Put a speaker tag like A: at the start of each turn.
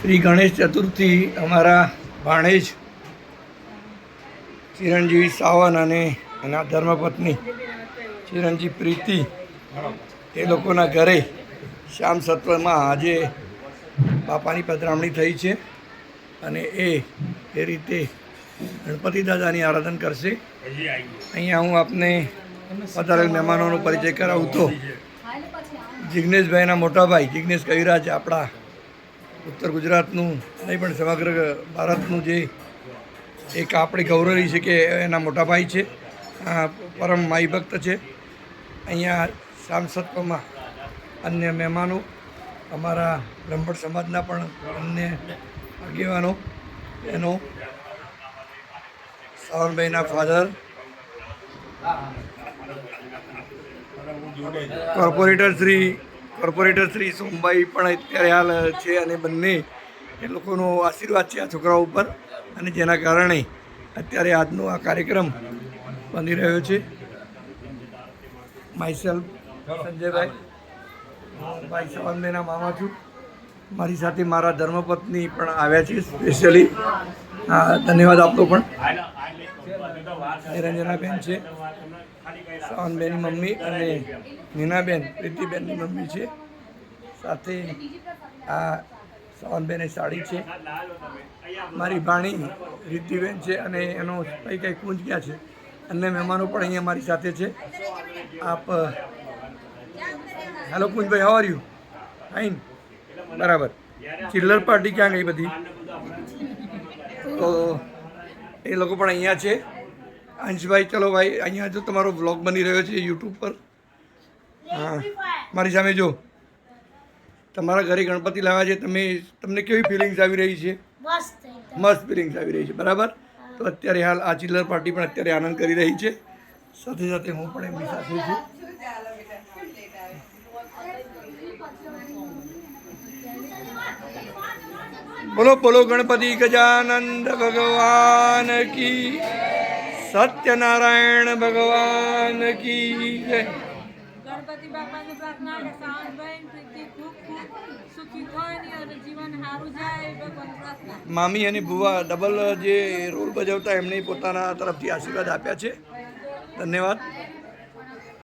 A: શ્રી ગણેશ ચતુર્થી અમારા ભાણેજ ચિરંજીવી સાવન અને એના ધર્મપત્ની ચિરંજીવ પ્રીતિ એ લોકોના ઘરે શ્યામ સત્વમાં આજે બાપાની પધરામણી થઈ છે અને એ એ રીતે ગણપતિ દાદાની આરાધન કરશે. અહીંયા હું આપને પધારેલ મહેમાનોનો પરિચય કરાવું તો જિગ્નેશભાઈના મોટાભાઈ, જિગ્નેશ કવિરાજ આપણા ઉત્તર ગુજરાતનું નહીં પણ સમગ્ર ભારતનું જે એક આપણી ગૌરવી છે કે એના મોટા ભાઈ છે પરમ માઈ ભક્ત છે. અહીંયા સાંસદમાં અન્ય મહેમાનો, અમારા બ્રહ્મણ સમાજના પણ અન્ય આગેવાનો એનો સાવનભાઈના father, corporator Shri corporator Shri Sombhai પણ અત્યારે હાલ છે અને બંને એ લોકોનો આશીર્વાદ છે આ છોકરાઓ ઉપર. અને જેના કારણે અત્યારે આજનો આ કાર્યક્રમ બની રહ્યો છે. માયસેલ્ફ સંજયભાઈ. ભાઈ સાવનભાઈના મામા છું. મારી સાથે મારા ધર્મપત્ની પણ આવ્યા છે સ્પેશિયલી હા, ધન્યવાદ આપતો પણ. નિરંજનાબેન છે, સાવનબેનની મમ્મી અને નીનાબેન, પ્રીતિબેનની મમ્મી છે. સાથે આ સાવનબેન સાડી છે. મારી ભાણી રીતિબેન છે અને એનો કઈ કઈ કુંજ ક્યાં છે. અન્ય મહેમાનો પણ અહીંયા મારી સાથે છે. આપ, hello Kunjbhai how you fine બરાબર. ચિલ્લર પાર્ટી ક્યાં ગઈ બધી? તો એ લોકો પણ અહીંયા છે. અંશભાઈ ચલો ભાઈ અહીંયા જો તમારો બ્લોગ બની રહ્યો છે યુટ્યુબ પર. હા. મારી સામે જો. તમારા ઘરે ગણપતિ લાવ્યા છે તમે તમને કેવી ફિલિંગ્સ આવી રહી છે?
B: મસ્ત
A: મસ્ત ફિલિંગ્સ આવી રહી છે બરાબર? તો અત્યારે હાલ આ ચિલ્લર પાર્ટી પણ અત્યારે આનંદ કરી રહી છે. સાથે સાથે હું પણ એમની સાથે છું. બોલો બોલો ગણપતિ ગજાનંદ ભગવાન કી સત્યનારાયણ ભગવાન કી જય.
C: ગણપતિ બાપાની પ્રાર્થના કે સાવનભાઈ પ્રીતિ ખૂબ ખૂબ સુખી થાય અને જીવન સારું જાય ભગવાન પ્રાર્થના.
A: મામી અને ભુવા ડબલ જે રોલ ભજવતા એમને પોતાના તરફથી આશીર્વાદ આપ્યા છે. ધન્યવાદ.